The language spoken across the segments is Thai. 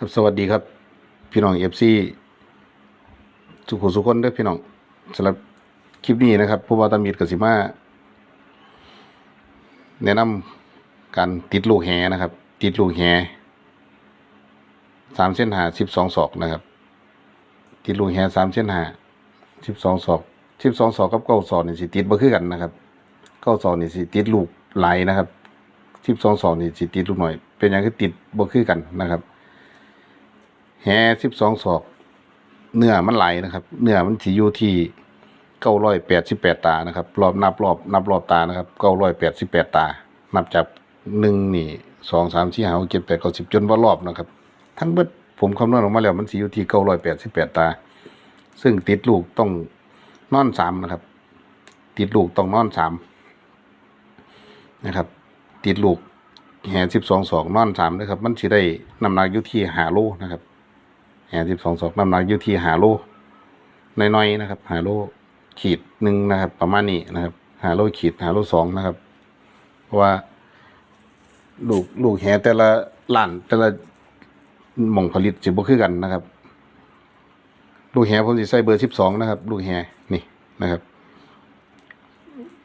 ครับสวัสดีครับ พี่น้องเอฟซีสุขุสุขคนเด้อพี่น้องสำหรับคลิปนี้นะครับผู้ว่าตามีดกสิมาแนะนำการติดลูกแหนะครับ ติดลูกแหสามเส้นหาสิบสองศอกนะครับ ติดลูกแหสามเส้นหาสิบสองศอกสิบสองศอกกับเก้าศอกนี่สิติดบ่คือกันนะครับเก้าศอกนี่สิติดลูกไหลนะครับสิบสองศอกนี่สิติดลูกหน่อย เป็นอย่างคือติดบ่คือกันนะครับ แห่สิบสองศอก เนื้อมันไหลนะครับ เนื้อมันสิอยู่ที่เก้าร้อยแปดสิบแปดตานะครับ รอบนับรอบนับรอบตานะครับเก้าร้อยแปดสิบแปดตา นับจากหนึ่งนี่สองสามสี่ห้าหกเจ็ดแปดเก้าสิบจนว่ารอบนะครับ ทั้งเบิดผมคำนวณออกมาแล้วมันสิอยู่ที่เก้าร้อยแปดสิบแปดตา ซึ่งติดลูกต้องนอนสามนะครับ ติดลูกต้องนอนสามนะครับ ติดลูกแห่สิบสองศอกนอนสามนะครับ มันสิได้น้ำหนักอยู่ที่หาโลนะครับ แห่สิบสองศอกน้ำหนักอยู่ที่หาโลน้อยๆนะครับ หาโลขีดหนึ่งนะครับ ประมาณนี้นะครับ หาโลขีดหาโลสองนะครับ เพราะว่า ลูกลูกแหแต่ละหลานแต่ละหม่องผลิตสิบ่คือกันนะครับ ลูกแหผมสิใส่เบอร์สิบสองนะครับ ลูกแหนี่นะครับ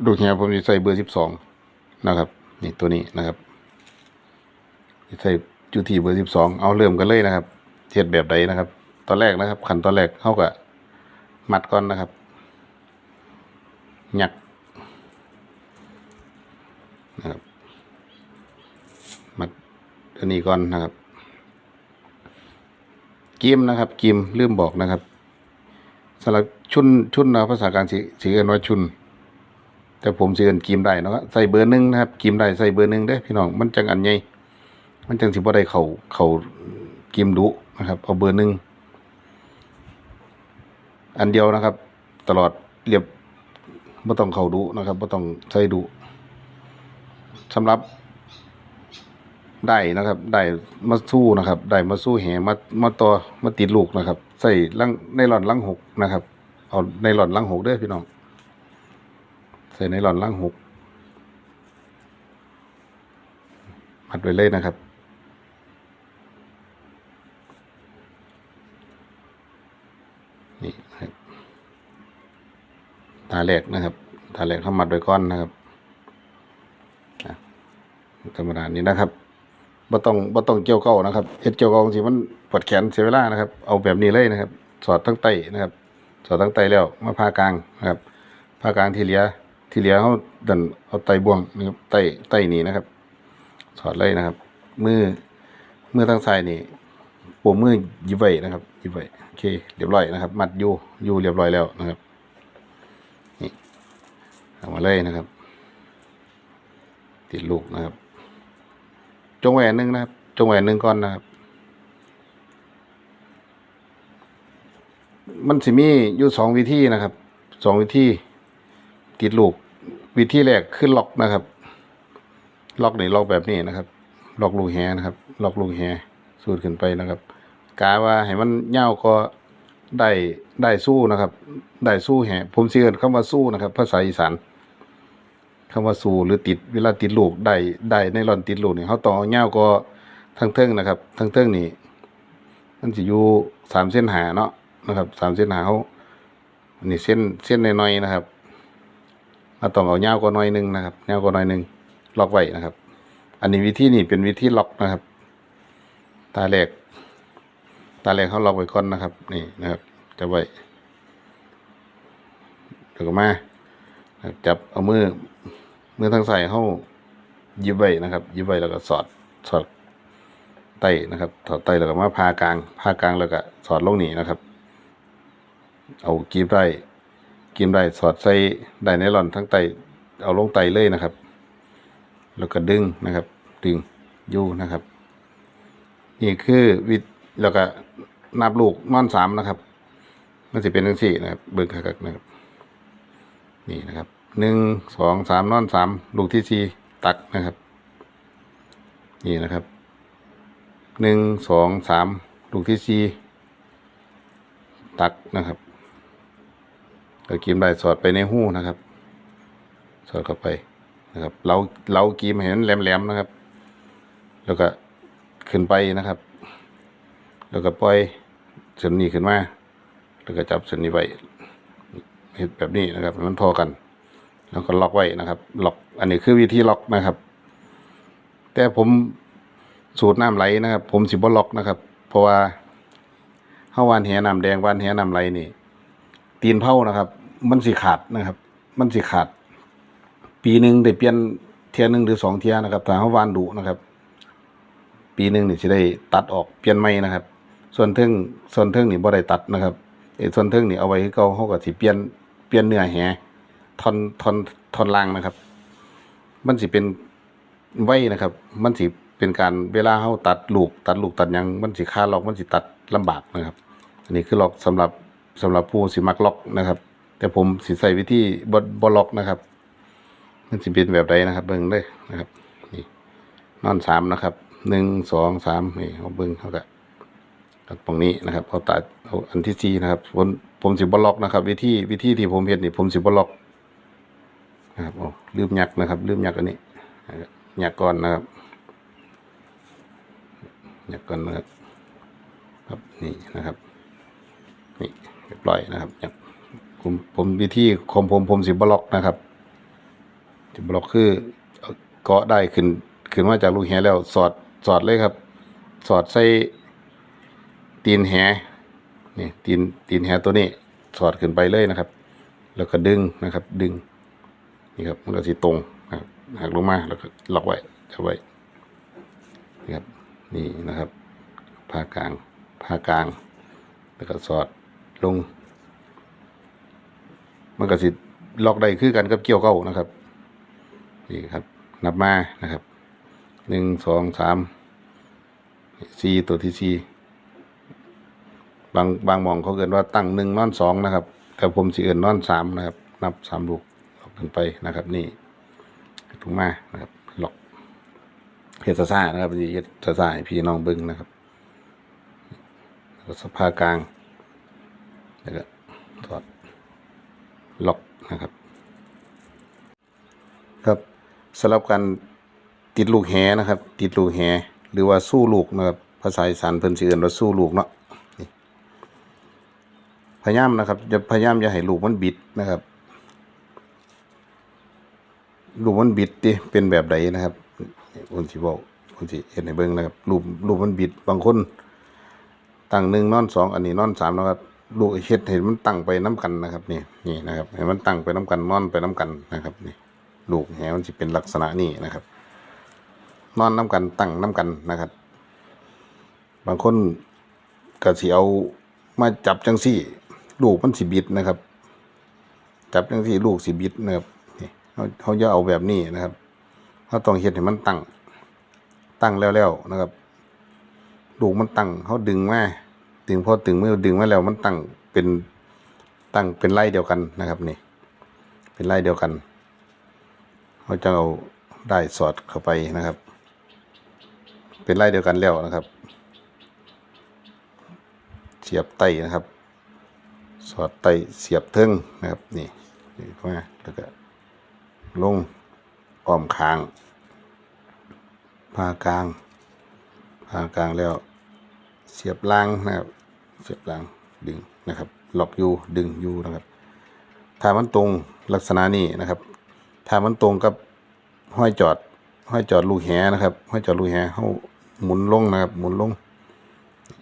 ลูกแหผมสิใส่เบอร์สิบสองนะครับ นี่ตัวนี้นะครับใส่จุที่เบอร์สิบสองเอาเริ่มกันเลยนะครับ เทียดแบบใดนะครับ ตอนแรกนะครับ ขั้นตอนแรกเขากับมัดก่อนนะครับ หยักนะครับมัดอันนี้ก่อนนะครับกิมนะครับกิมลืมบอกนะครับสำหรับชุนชุนนะภาษาการสีสีเอินว่าชุน แต่ผมสีเอินกิมได้เนาะใส่เบอร์หนึ่งนะครับกิมได้ใส่เบอร์หนึ่งได้พี่น้องมันจังอันใหญ่มันจังสิบ่ได้เข่าเข่า กิมดุนะครับ เอาเบอร์หนึ่งอันเดียวนะครับ ตลอดเรียบไม่ต้องเข้าดุนะครับไม่ต้องใส่ดุสำหรับได้นะครับ ได้มาสู้นะครับ ได้มาสู้แหมามาต่อมาติดลูกนะครับ ใส่ลังในหลอนลังหกนะครับ เอาในหลอนลังหกเด้อพี่น้อง ใส่ในหลอนลังหกมัดไว้เลยนะครับ นี่นะครับ ตาแหลกนะครับ ตาแหลกเข้ามัดโดวยก้อนนะครับธรรมดานี้นะครับบ่ต้องบ่ต้องเกี่ยวเก้านะครับเฮ็ดเกี่ยวเก้าสิมันปวดแขนเสียเวลานะครับ เอาแบบนี้เลยนะครับ สอดทั้งไตนะครับ สอดทั้งไตแล้วมาพากลางนะครับพากลางที่เหลือที่เหลือเขาดันเอาไตบ่วงนะครับไตไตนี้นะครับ สอดเลยนะครับ มือมือทางซ้ายนี่ปมมือยิบไว้นะครับยิบไว้โอเคเรียบร้อยนะครับ มัดอยู่อยู่เรียบร้อยแล้วนะครับ เอามาเลยนะครับ ติดลูกนะครับ จงแหวนหนึ่งนะครับ จงแหวนหนึ่งก่อนนะครับ มันสิมีอยู่สองวิธีนะครับสองวิธีติดลูก วิธีแรกคือล็อกนะครับ ล็อกนี่ล็อกแบบนี้นะครับ ล็อกลูกแหนะครับ ล็อกลูกแหสูดขึ้นไปนะครับกาว่าให้มันเง่าวก็ได้ได้สู้นะครับ ได้สู้แหผมเชื่อคำว่าสู้นะครับ ภาษาอีสาน คำว่าสู้หรือติดเวลาติดลูกได้ได้ในร่อนติดลูกนี่เขาต้อเอาเง่าวก็ทั้งเทิงนะครับ ทั้งเทิงนี่มันสิอยู่สามเส้นหาเนาะนะครับสามเส้นหาเขาอันนี่เส้นเส้นน้อยๆนะครับเราต้องเอาเงาวก็น้อยหนึงนะครับเงาวก็น้อยหนึงล็อกไว้นะครับ อันนี้วิธีนี่เป็นวิธีล็อกนะครับ ตาแรกตาแรกเขาล็อกไว้ก่อนนะครับ นี่นะครับ จะไว้เดี๋ยวก็มาจับเอามือ มือทางใส่เขายิบไว้นะครับยิบไว้แล้วก็สอดสอดไตนะครับสอดไตแล้วก็มาพากลางพากลางแล้วก็สอดลงนี่นะครับ เอากีบได้กีบได้สอดใส่ได้ไนลอนทั้งไตเอาลงไตเลยนะครับ แล้วก็ดึงนะครับ ดึงอยู่นะครับ นี่คือวิธแล้วก็นับลูกนอนสามนะครับมันจะเป็นทั้งสี่นะครับ เบิกคักๆนะครับ นี่นะครับ หนึ่งสองสามนอนสามลูกที่สี่ตักนะครับ นี่นะครับหนึ่งสองสามลูกที่สี่ตักนะครับเรากิมได้สอดไปในหู้นะครับ สอดเข้าไปนะครับเราเรากีมเห็นแหลมๆนะครับ แล้วก็ขึ้นไปนะครับ แล้วก็ปล่อยเส้นนี้ขึ้นมาแล้วก็จับเส้นนี้ไว้เฮ็ดแบบนี้นะครับมันพอกัน แล้วก็ล็อกไว้นะครับ ล็อก อันนี้คือวิธีล็อกนะครับ แต่ผมสูตรน้ำไหลนะครับ ผมสิบ่ล็อกนะครับ เพราะว่าเฮาวานแหน้ำแดงวานแหน้ำไหลนี่ ตีนเผานะครับ มันสิขาดนะครับ มันสิขาด ปีหนึ่งได้เปลี่ยนเทียหนึ่งหรือสองเทียนะครับถ้าเฮาวานดุนะครับ ปีหนึ่งนี่สิได้ตัดออกเปลี่ยนใหม่นะครับ ส่วนเทิงส่วนเทิงนี่บ่ได้ตัดนะครับไอ้ส่วนเทิงนี่เอาไว้คือเก่าเฮาก็สิเปลี่ยนเปลี่ยนเนื้อแห ท่อนท่อนท่อนล่างนะครับ มันสิเป็นไว้นะครับ มันสิเป็นการเวลาเฮาตัดลูก ตัดลูกตัดยังมันสิคาล็อกมันสิตัดลำบากนะครับ อันนี้คือล็อกสำหรับสำหรับผู้สิมักล็อกนะครับ แต่ผมสิใส่วิธีบ่บ่ล็อกนะครับ มันสิเป็นแบบใดนะครับ เบิ่งเลยนะครับนี่นอนสามนะครับหนึ่งสองสามนี่เอาเบิ่งเขาก็ตรงนี้นะครับเอาตัดเอาอันที่สี่นะครับผมผมสิบล็อกนะครับ วิธีวิธีที่ผมเฮ็ดนี่ผมสิบล็อก นะครับโอ้ลืมหยักนะครับ ลืมหยักอันนี้หยักก่อนนะครับหยักก่อนนะครับครับนี่นะครับนี่เรียบร้อยนะครับยักผมผมวิธีของผมผมสิบล็อกนะครับสิบล็อกคือเกาะได้ขึ้นขึ้นมาจากลูกแหแล้วสอดสอดเลยครับ สอดใส่ตีนแหนี่ตีนตีนแหตัวนี้สอดขึ้นไปเลยนะครับ แล้วก็ดึงนะครับ ดึง นี่ครับมันก็สิตรงนะครับหักลงมาแล้วก็ล็อกไว้จับไว้นี่ครับนี่นะครับผ้ากลางผ้ากลาง แล้วก็สอดลง มันก็สิล็อกได้คือกันกับเกี่ยวเก้านะครับนี่ครับ นับมานะครับหนึ่งสองสามสี่ตัวที่สี่บางบางมองเขาเกินว่าตั้งหนึ่งนอนสองนะครับ แต่ผมสิเอินนอนสามนะครับ นับสามลูก กขึ้นไปนะครับ นี่ถูกมานะครับหลอกเฮดซาซ่านะครับนี่เฮดซาซ่าพี่น้องเบิ้งนะครับแล้วสภากลางแล้วก็ถอดล็อกนะครับ ครับสำหรับการติดลูกแหนะครับ ติดลูกแหหรือว่าสู้ลูกนะครับภาษาอีสานเพิ่นสิเอิ้นว่าสู้ลูกเนาะนี่พยายามนะครับจะพยายามอย่าให้ลูกมันบิดนะครับ ลูกมันบิดดิเป็นแบบใดนะครับนี่ผมสิบอกผมสิเห็นให้เบิ่งนะครับลูกลูกมันบิดบางคนตั้งหนึ่งนอนสองอันนี้นอนสามนะครับลูกเฮ็ดให้มันตั้งไปน้กันนะครับนี่นี่นะครับให้มันตั้งไปน้กันนอนไปน้กันนะครับนี่ลูกแหมันจะเป็นลักษณะนี้นะครับ นอนน้ำกันตั้งน้ำกันนะครับ บางคนก็สิเอามาจับจังซี่ ลูกมันสิบิดนะครับ จับจังซี่ลูกสิบิดนะครับ เขาเขาจะเอาแบบนี้นะครับเขาต้องเฮ็ดให้มันตั้ง ตั้งแล้วๆนะครับลูมันตั้งเขาดึงมาดึงพอดึงเมื่อดึงมาแล้วมันตั้งเป็นตั้งเป็นไล่เดียวกันนะครับนี่ เป็นไล่เดียวกันเขาจะเอาได้สอดเข้าไปนะครับ เป็นไล่เดียวกันแล้วนะครับเสียบไตนะครับ สอดไตเสียบเทิงนะครับ นี่นี่เข้ามาแล้วก็ ลงอ้อมคางผ่ากลางผ่ากลางแล้ว เสียบล่างนะครับ เสียบล่างดึงนะครับล็อกอยู่ดึงอยู่นะครับ ถ้ามันตรงลักษณะนี้นะครับ ถ้ามันตรงกับห้อยจอดห้อยจอดลูกแหนะครับห้อยจอดลูกแหเขาหมุนลงนะครับ หมุนลง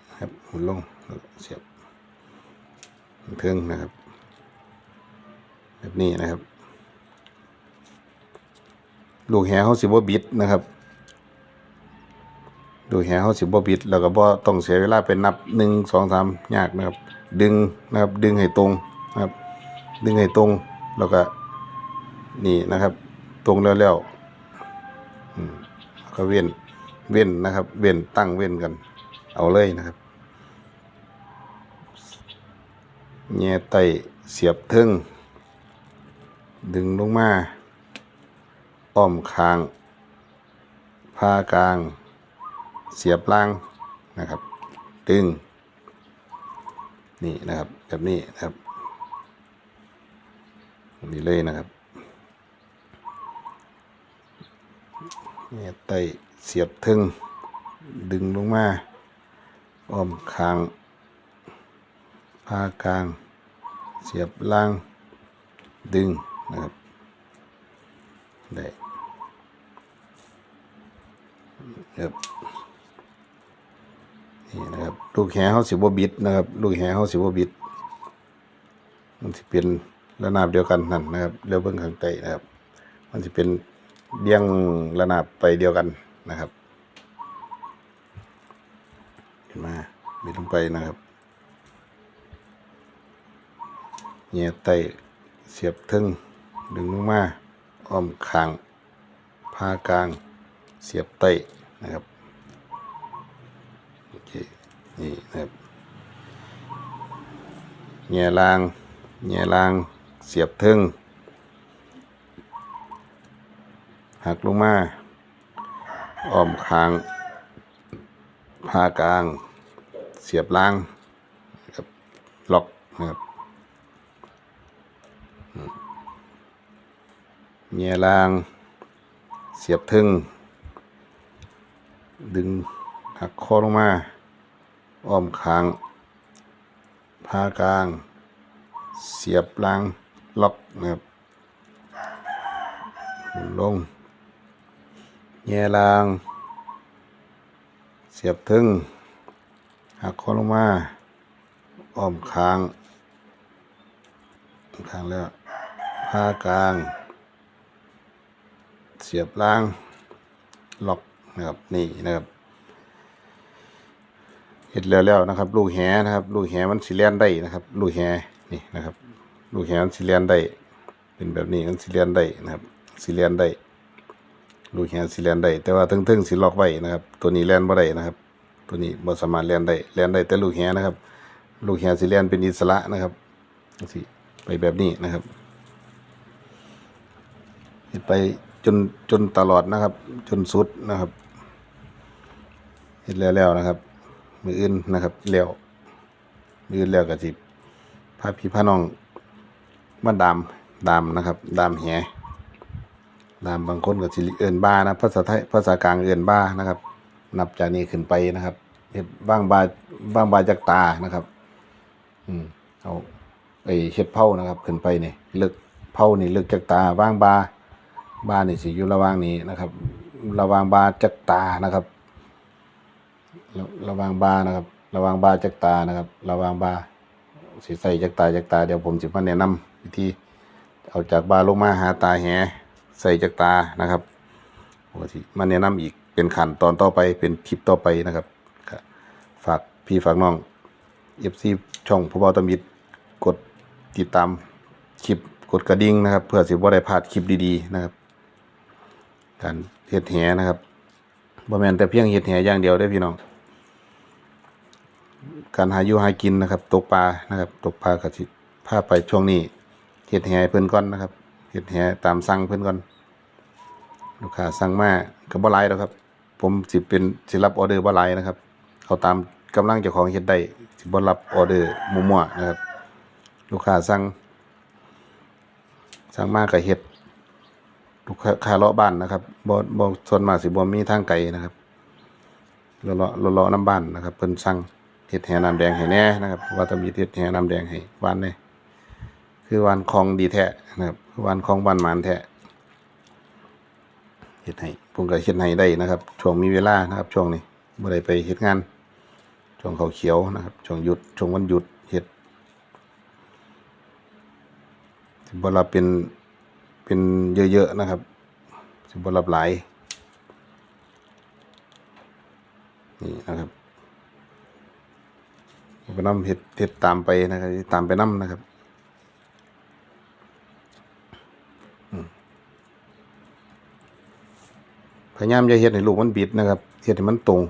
นะครับหมุนลงเสียบเทิงนะครับ แบบนี้นะครับ ลูกแหเขาสิบ่บิดนะครับลูกแหเขาสิบ่บิด แล้วก็บ่ต้องเสียเวลาไปนับหนึ่งสองสามยากนะครับ ดึงนะครับ ดึงให้ตรงนะครับ ดึงให้ตรงแล้วก็นี่นะครับ ตรงแล้วแล้วก็เว้นเว้นนะครับ เว้นตั้งเว้นกัน เอาเลยนะครับแง่ไตเสียบเทิงดึงลงมา อ้อมคางผ้ากลาง เสียบล่างนะครับ ดึง นี่นะครับแบบนี้นะครับแบบนี่เลยนะครับเนี่ยไตเสียบทึงดึงลงมาอ้อมคางพากลาง เสียบล่างดึงนะครับ ได้ครับนี่นะครับ ลูกแหเขาสิบบิดนะครับ ลูกแหเขาสิบบิด มันจะเป็นระนาบเดียวกันนั่นนะครับเรียวเบิ้งข้างใต้นะครับ มันจะเป็นเบี้ยงระนาบไปเดียวกันนะครับเห็นไหมบิดลงไปนะครับเงียไตเสียบทึ่งดึงลงมา อ้อมคางพากลางเสียบไต้นะครับโอเคนี่นะครับเงียลางเงียลางเสียบทึ่งหักลงมาอ้อมคางพากลาง เสียบล่างนะครับล็อกนะครับอืม เงียลาง เสียบทึงดึงหักคอลงมา อ้อมคางพากลาง เสียบลางล็อกนะครับลงแย่ลาง เสียบทึงหักคอลงมาอ้อมคางคางแล้วพากลาง เสียบล่างล็อกนะครับนี่นะครับเห็ดแล้วแล้วนะครับ ลูกแหนะครับ ลูกแหมันสิเลียนได้นะครับ ลูกแหนี่นะครับ ลูกแหมันสิเลียนได้เป็นแบบนี้มันสิเลียนได้นะครับสิเลียนได้ ลูกแหสิเลียนได้แต่ว่าทึ่งๆสิล็อกไว้นะครับ ตัวนี้เลียนบ่ได้นะครับ ตัวนี้บ่สามารถเลียนได้เลียนได้แต่ลูกแหนะครับ ลูกแหสิเลียนเป็นอิสระนะครับสิไปแบบนี้นะครับเฮ็ดไป จนจนตลอดนะครับ จนสุดนะครับเฮ็ดแล้วแล้วนะครับ มืออื่นนะครับแล้วมืออื่นแล้วก็สิพาพี่พาน้องมาดามดามนะครับ ดามแหดามบางคนก็สิเอิ้นบ้านะภาษาไทยภาษากลางเอิ้นบ้านะครับ นับจากนี้ขึ้นไปนะครับเฮ็ดบ้างบาบ้างบาจากตานะครับ อืมเอาไอเฮ็ดเผานะครับ ขึ้นไปนี่ลึกเผานี่ลึกจากตาบ้างบา บ้านนี่สิอยู่ระหว่างนี้นะครับ ระหว่างบาจักตานะครับ ระหว่างบานะครับ ระหว่างบาจักตานะครับ ระหว่างบาสิใส่จักตาจักตาเดี๋ยวผมจะมาแนะนำวิธีเอาจากบาลงมาหาตาแหใส่จักตานะครับมสิมาแนะนำอีกเป็นขั้นตอนต่อไปเป็นคลิปต่อไปนะครับฝากพี่ฝากน้องเอฟซีช่องผู้เบาตมิดกดติดตามคลิปกดกระดิ่งนะครับ เพื่อสิบ่ได้พลาดคลิปดีๆนะครับ การเฮ็ดแหนะครับบ่แม่นแต่เพียงเฮ็ดแหอย่างเดียวได้พี่น้อง การหาอยู่หากินนะครับ ตกปลานะครับ ตกปลาก็สิพาไปช่วงนี้เฮ็ดแหเพิ่อนก่อนนะครับเฮ็ดแหตามสั่งเพิ่อนก่อนลูกค้าสั่งมาก็บ่หลายดอกครับ ผมสิเป็นสิรับออเดอร์บ่หลายนะครับเอาตามกำลังเจ้าของเฮ็ดได้สิบ่รับออเดอร์มั่วๆนะครับ ลูกค้าสั่งสั่งมาก็เฮ็ด ลูกค้าเลาะบ้านนะครับบ่บ่ส่วนมากสิบ่มีทางไกลนะครับเลาะเลาะเลาะเลาะน้ำบ้านนะครับเพิ่นสั่งเฮ็ดแห่น้ำแดงให้แน่นะครับว่าต้องมีเฮ็ดแห่น้ำแดงให้หวานแหน่คือวานของดีแท้นะครับวานของบ้านหมานแท้เฮ็ดให้ผมก็เฮ็ดให้ได้นะครับช่วงมีเวลานะครับ ช่วงนี้บ่ได้ไปเฮ็ดงานช่วงเขาเขียวนะครับช่วงหยุดช่วงวันหยุดเฮ็ดสิบ่รับเป็น เป็นเยอะๆนะครับสิบรับหลายนี่นะครับเอาไปน้ำเห็ดเห็ดตามไปนะครับตามไปน้ำนะครับพยายามจะเห็ดให้ลูกมันบิดนะครับเห็ดให้มันตรง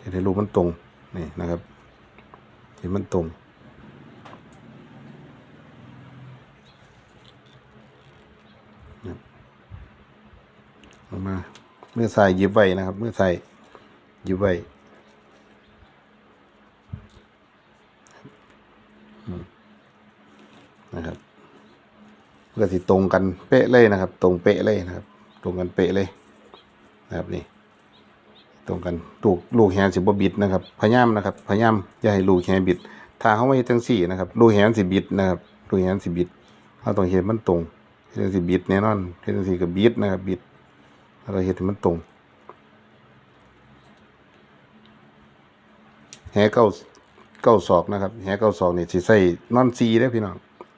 เห็ดให้ลูกมันตรงนี่นะครับเห็ดมันตรง ออก มาเมื่อใส่ยิบไว้นะครับ เมื่อใส่ยิบไว้นะครับเพื่อที่ตรงกันเป๊ะเลยนะครับ ตรงเป๊ะเลยนะครับ ตรงกันเป๊ะเลยนะครับนี่ตรงกันลูกลูกแหสิบบิดนะครับพยายามนะครับพยายามอย่าให้ลูกแหบิด ถ้าเฮาไม่เฮ็ดจังซี่นะครับลูกแหนสิบิดนะครับลูกแหนสิบิดเฮาต้องเฮ็ดมันตรงเฮ็ดจังซี่บิดแน่นอนเฮ็ดจังซี่ก็บิดนะครับบิด แล้วก็เฮ็ดมันตรงแหเก้าเก้าศอกนะครับแหเก้าศอกเนี่ยสิใส่นอนซีเด้พี่น้อง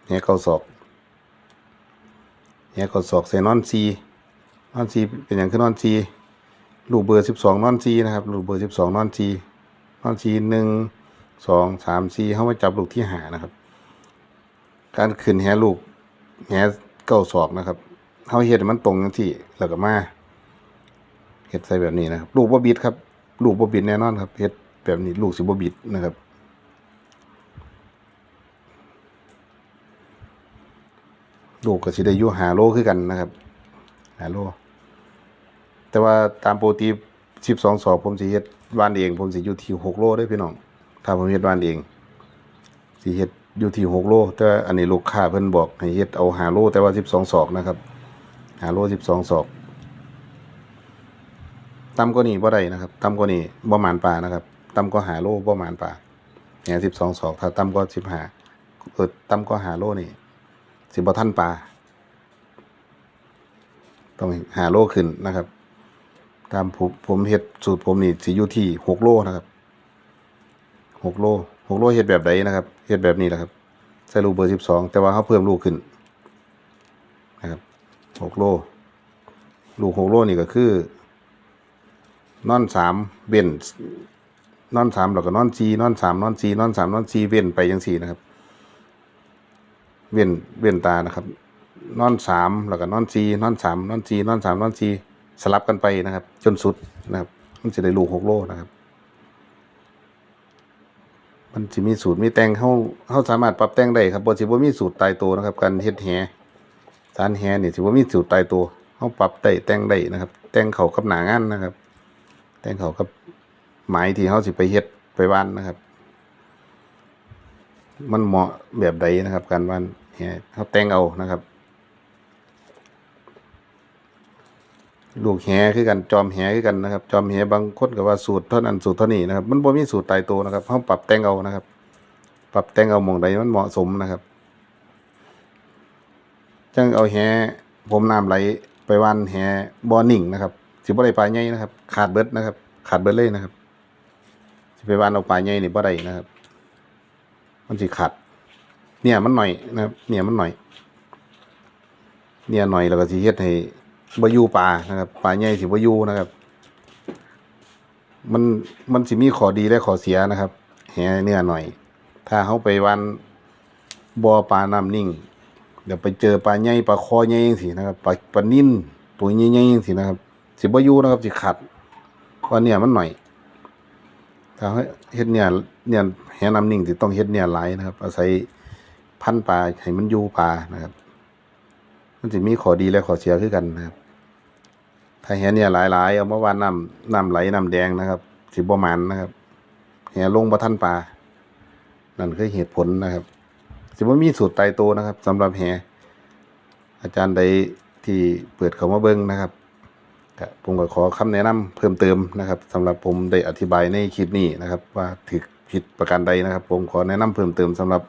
แหเก้าศอกแหเก้าศอกใส่นอนซีนอนซีเป็นหยังคือนอนซีลูกเบอร์สิบสองนอนซีนะครับลูกเบอร์สิบสองนอนซีนอนซีหนึ่งสองสามสี่เข้ามาจับลูกที่หานะครับ การขึ้นแหลูกแหเก้าศอกนะครับเขาเฮ็ดมันตรงจังที่แล้วก็มา เฮ็ดใส่แบบนี้นะครับ ลูกบ่บิดครับ ลูกบ่บิดแน่นอนครับเฮ็ดแบบนี้ลูกสิบ่บิดนะครับลูกก็สิได้อยู่หาโลคือกันนะครับหาโลแต่ว่าตามโปกติสิบสองสอบผมสิเฮ็ดวานเอง ผมสิอยู่ที่หกโลได้พี่น้องถ้าผมเฮ็ดวานเองสิเฮ็ดอยู่ที่หกโลแต่ว่าอันนี้ลูกค้าเพิ่นบอกให้เฮ็ดเอาหาโลแต่ว่าสิบสองศอกนะครับหาโลสิบสองศอก ต่ำกว่านี้บ่ได้นะครับต่ำกว่านี้บ่หมานปลานะครับต่ำกว่าหาโลบ่หมานปลาแหน่สิบสองศอกถ้าต่ำกว่าสิบห้าเออต่ำกว่าหาโลนี่สิบ่ทันปลาต้องหาโลขึ้นนะครับ ตามผมผมเฮ็ดสูตรผมนี่สิอยู่ที่หกโลนะครับหกโลหกโลเฮ็ดแบบใดนะครับเฮ็ดแบบนี้แหละครับใส่ลูกเบอร์สิบสองแต่ว่าเขาเพิ่มลูกขึ้นนะครับหกโลลูกหกโลนี่ก็คือ นอนสามเว้นนอนสามแล้วก็นอนจีนอนสามนอนจีนอนสามนอนจีเว้นไปจังสี่นะครับ เว้นเว้นตานะครับ นอนสามแล้วก็นอนจีนอนสามนอนจีนอนสามนอนจีสลับกันไปนะครับ จนสุดนะครับ มันจะได้ลูกหกโลนะครับ มันจะมีสูตรมีแต่งเขาเขาสามารถปรับแต่งได้ครับบ่สิบ่มีสูตรตายตัวนะครับ การเฮ็ดแหสารแหนี่ยสิบ่ามีสูตรตายตัวเขาปรับได้แต่งได้นะครับ แต่งเขากับหน้างานนะครับ แต่งเขากับหมายที่เขาสิไปเฮ็ดไปวานนะครับ มันเหมาะแบบใดนะครับ การวานแหเขาแต่งเอานะครับ ลูกแหคือกันจอมแหคือกันนะครับ จอมแหบางคนก็ว่าสูตรเท่านั้นสูตรเท่านี้นะครับ มันบ่มีสูตรตายตัวนะครับเขาปรับแต่งเอานะครับ ปรับแต่งเอาหมองใดมันเหมาะสมนะครับจังเอาแหผมน้ำไหลไปวันแหบ่อนิ่งนะครับ สิบ่ได้ปลาใหญ่นะครับ ขาดเบิดนะครับ ขาดเบิดเลยนะครับสิไปวันเอาปลาใหญ่นี่บ่ได้นะครับ มันสิขาดเนี่ยมันหน่อยนะครับ เนี่ยมันหน่อย เนี่ยหน่อยแล้วก็สิเฮ็ดให้บ่อยู่ปลานะครับปลาใหญ่สิบ่อยู่นะครับ มันมันสิมีข้อดีและข้อเสียนะครับแหเนื้อหน่อย ถ้าเฮาไปวันบ่อปลาน้ำนิ่ง เดี๋ยวไปเจอปลาใหญ่ปลาคอใหญ่จังซี่นะครับปลาปลานิ่นตัวใหญ่ๆจังซี่นะครับ สิบ่อยู่นะครับสิขัดเพราะเนี่ยมันหน่อยถ้าเฮ็ดเนี่ยเนี่ยแหน้ำนิ่งสิต้องเฮ็ดเนี่ยหลายนะครับ อาศัยพันปลาให้มันอยู่ปลานะครับ มันจะมีข้อดีและข้อเสียคือกันนะครับ ถ้าแหเนี่ยหลายๆเอามาว่าน้ำน้ำไหลน้ำแดงนะครับสิบ่หมันนะครับแหลงบ่ทันปลานั่นคือเหตุผลนะครับ สิบ่มีสูตรตายตัวนะครับสำหรับแหอาจารย์ใดที่เปิดเขามาเบิ่งนะครับ ผมก็ขอคำแนะนำเพิ่มเติมนะครับสำหรับผมได้อธิบายในคลิปนี้นะครับ ว่าถูกผิดประการใดนะครับ ผมขอแนะนำเพิ่มเติมสำหรับ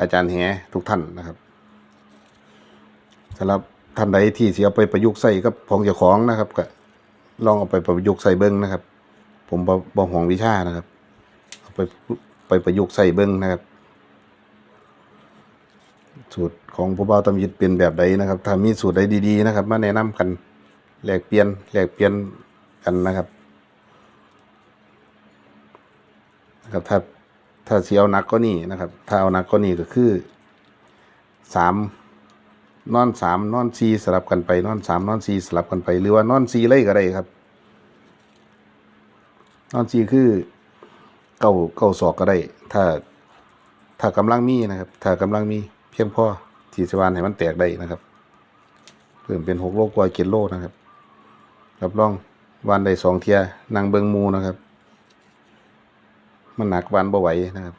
อาจารย์แหทุกท่านนะครับสำหรับท่านใดที่เสิเอาไปประยุกต์ใส่กับของเจ้าของนะครับก็ลองเอาไปประยุกต์ใส่เบิ้งนะครับ ผมบ่ห่วงวิชานะครับเอาไปไปประยุกต์ใส่เบิ้งนะครับ สูตรของผู้บ่าวตำยิดเป็นแบบใดนะครับ ถ้ามีสูตรใดดีๆนะครับ มาแนะนำกัน แลกเปลี่ยนแลกเปลี่ยนกันนะครับนะครับถ้าถ้าเสิเอาหนักก็นี่นะครับ ถ้าเอานักก็นี่ก็คือสามนอนสามนอนสี่สลับกันไปนอนสามนอนสี่สลับกันไป หรือว่านอนสี่เลยก็ได้ครับนอนสี่คือเก้าเก้าศอกก็ได้ ถ้าถ้ากำลังมีนะครับ ถ้ากำลังมีเพียงพอที่สวานให้มันแตกได้นะครับเพิ่มเป็นหกโลกว่าเจ็ดโลนะครับ รับรองวันได้สองเทียนางเบิงมูนะครับ มันหนักวันบ่ไหวนะครับ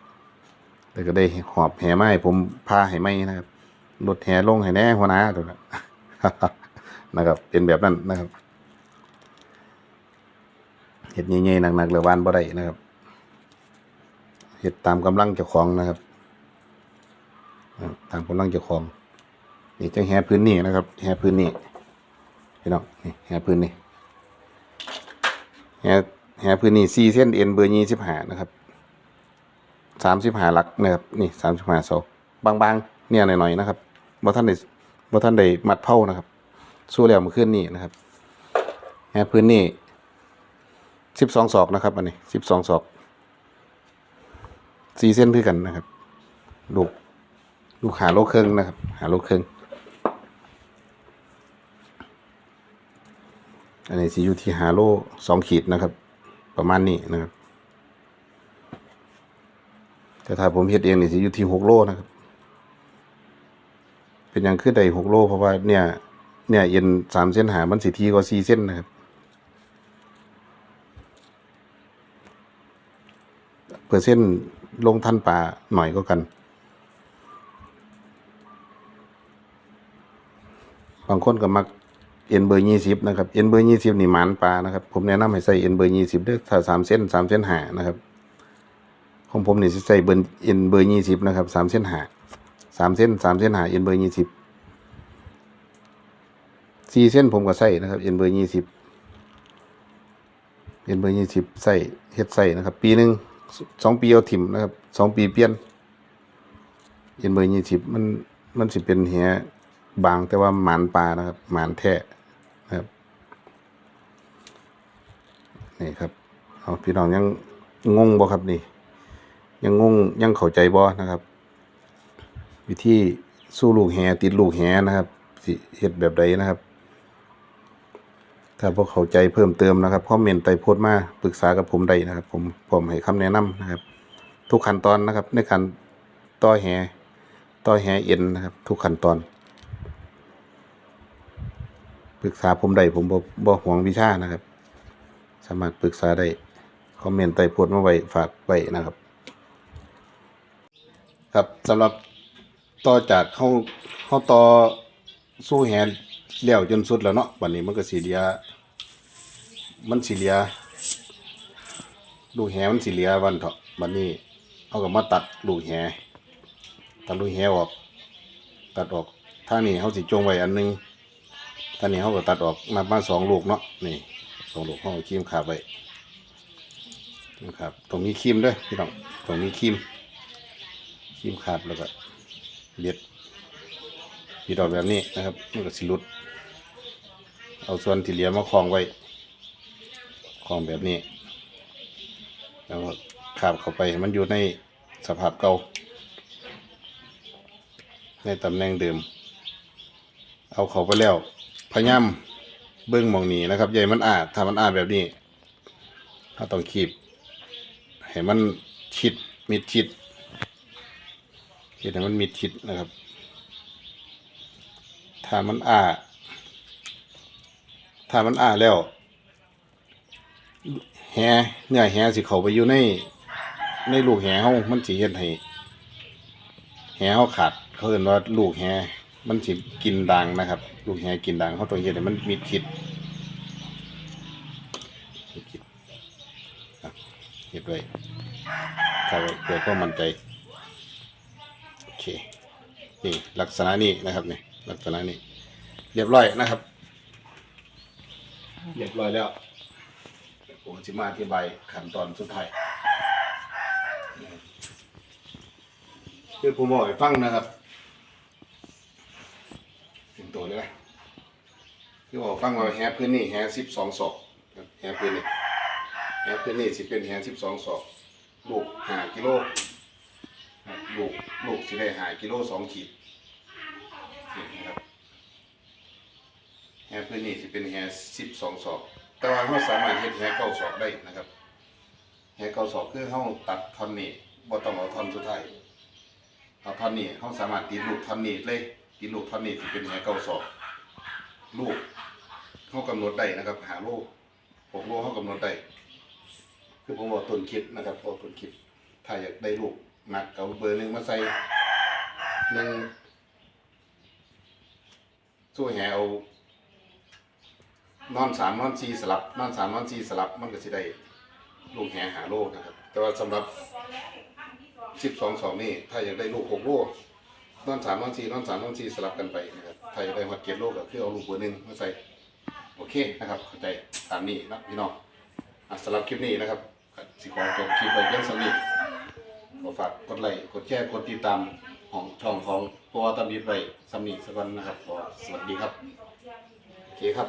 แต่ก็ได้หอบแห่ไม้ผมพาให้ไม้นะครับรถแห่ลงให้แน่หัวหน้าตัวนั้นนะครับ เป็นแบบนั้นนะครับเฮ็ดใหญ่ๆหนักๆแล้ววานบ่ได้นะครับเฮ็ดตามกำลังเจ้าของนะครับตามกำลังเจ้าของนี่จังแห่พื้นนี่นะครับแห่พื้นนี่พี่น้องนี่แห่พื้นนี่ แห่แหพื้นนี่สี่เส้นเอ็นเบอร์ยี่สิบห้านะครับสามสิบห้าหลักนะครับนี่สามสิบห้าเสาบางๆ เนี่ยหน่อยๆนะครับบ่ท่านได้บ่ท่านได้มัดเผานะครับ สู้แล้วมื่อคืนนี้นะครับแห่พื้นนี่สิบสองศอกนะครับอันนี้สิบสองศอกสี่เส้นคือกันนะครับ ลูก ลูกหาโลครึ่งนะครับ หาโลครึ่ง อันนี้สิอยู่ที่หาโลสองขีดนะครับ ประมาณนี้นะครับ แต่ถ้าผมเฮ็ดเองนี่สิอยู่ที่หกโลนะครับ เป็นหยังขึ้นได้หกโล เพราะว่าเนี่ย เนี่ยเอ็นสามเส้นหามันสิทีกว่าสี่เส้นนะครับเปอร์เซ็นต์ลงทันป่าหน่อยก็กัน บางคนก็มัก เอ็นเบอร์ยี่สิบนะครับเอ็นเบอร์ยี่สิบนี่หมานปลานะครับ ผมแนะนำให้ใส่เอ็นเบอร์ยี่สิบด้วยถ้าสามเส้นสามเส้นหานะครับ ของผมนี่สิใส่เบอร์เอ็นเบอร์ยี่สิบนะครับสามเส้นหาสามเส้นสามเส้นหาเอ็นเบอร์ยี่สิบสี่เส้นผมก็ใส่นะครับเอ็นเบอร์ยี่สิบเอ็นเบอร์ยี่สิบใส่เฮ็ดใส่นะครับ ปีหนึ่งสองปีเอาถิ่มนะครับสองปีเปลี่ยนเอ็นเบอร์ยี่สิบมันมันสิเป็นเหียบางแต่ว่าหมานปลานะครับหมานแท้นะครับ นี่ครับเอาพี่น้องยังงงบ่ครับนี่ ยังงงยังเข้าใจบ่นะครับ วิธีสู้ลูกแหติดลูกแหนะครับสิเฮ็ดแบบใดนะครับ ถ้าพวกเข้าใจเพิ่มเติมนะครับคอมเมนต์ใต้โพสต์มาปรึกษากับผมได้นะครับ ผมผมให้คำแนะนำนะครับ ทุกขั้นตอนนะครับ ในการต่อแหต่อแหเอ็นนะครับ ทุกขั้นตอนปรึกษาผมได้ผมบ่บ่ห่วงวิชานะครับ สามารถปรึกษาได้ คอมเมนต์ใต้โพสต์มาไว้ฝากไว้นะครับ ครับสำหรับต่อจากเข้าเข้าต่อสู้แฮนเลี้ยวจนสุดแล้วเนาะวันนี้มันก็สีเหลียมันสีเหลียลูกแหมันสีเหลียวันเถาะวันนี้เอากับมาตัดลูกแหตัดลูกแหออก ตัดออกทางนี้เขาสิจงไว้อันหนึงตอนนี้เขาก็ตัดออกมาบ้านสองลูกเนาะนี่ สองลูกเขาเอาครีมขาบไว้ครีมขาบตรงนี้ครีมด้วยพี่น้องตรงนี้ครีมครีมขาบแล้วก็เด็ดพีดอกแบบนี้นะครับมันก็สิลุด เอาส่วนที่เหลือมาคล้องไว้คล้องแบบนี้ แล้วก็ขาบเข้าไปมันอยู่ในสภาพเก่าในตำแหน่งเดิม เอาเขาไปแล้วพยายาม เบิ้งมองนี้นะครับใหญ่มันอาดถ้ามันอาดแบบนี้ถ้าต้องคีบให้มันชิดมิดชิดคิดให้มันมิดชิดนะครับ ถ้ามันอาถ้ามันอาแล้วแหเนื้อแหสิเขาไปอยู่ในในลูกแหเฮามันสิเฮ็ดให้แหเฮาขาดเขาเรียกว่าลูกแห มันสิกินดังนะครับ ลูกแหกินดังเขาต้องเฮ็ดให้มันมีคิดมีคิดเฮ็ดไว้ถ้าไว้เพื่อความมั่นใจโอเคนี่ลักษณะนี้นะครับนี่ลักษณะนี้เรียบร้อยนะครับ เรียบร้อยแล้วผมจะมาอธิบายขั้นตอนสุดท้ายคือผมบอกให้ฟังนะครับ ตัวเลยนะคือบอกฟังว่าแฮพื้นนี่แฮสิบสองศอกครับแฮพื้นนี่แฮพื้นนี่สิเป็นแฮสิบสองศอกลูกหากิโลบลูกลูกสิได้หากิโลสองขีดนะครับแฮพื้นนี่สิเป็นแฮสิบสองศอกแต่ว่าเราสามารถเฮ็ดแฮเก้าศอกได้นะครับแฮเก้าศอกคือเราตัดท่อนนี้บ่ต้องเอาท่อนสุดท้ายเอาท่อนนี้เขาสามารถตีลูกท่อนนี้เลย ตีลูกท่อนนี้ที่เป็นแหเก้าศอกลูกเขากำหนดได้นะครับ หาลูกหกลูกเขากำหนดได้คือผมบอกต้นคิดนะครับบอกต้นคิด ถ้าอยากได้ลูกหนักเอาเบอร์หนึ่งมาใส่หนึ่งสู้แหเอานอนสามนอนสี่สลับนอนสามนอนสี่สลับมันก็สิได้ลูกแหหาโลนะครับ แต่ว่าสำหรับสิบสองสองนี่ถ้าอยากได้ลูกหกโล นอนสามนอนสี่นอนสามนอนสี่สลับกันไปนะครับถ้าอยได้หัดเก็บโลกก็คือเอาลูกเบอร์หนึ่งมาใส่โอเคนะครับเข้าใจตามนี้นะพี่น้องอะสำหรับคลิปนี้นะครับสิขอจบคลิปไปเพียงสำนี้ขอฝากกดไลค์กดแชร์กดติดตามของช่องของพอตำดีไปสำนีสักวันนะครับขอสวัสดีครับโอเคครับ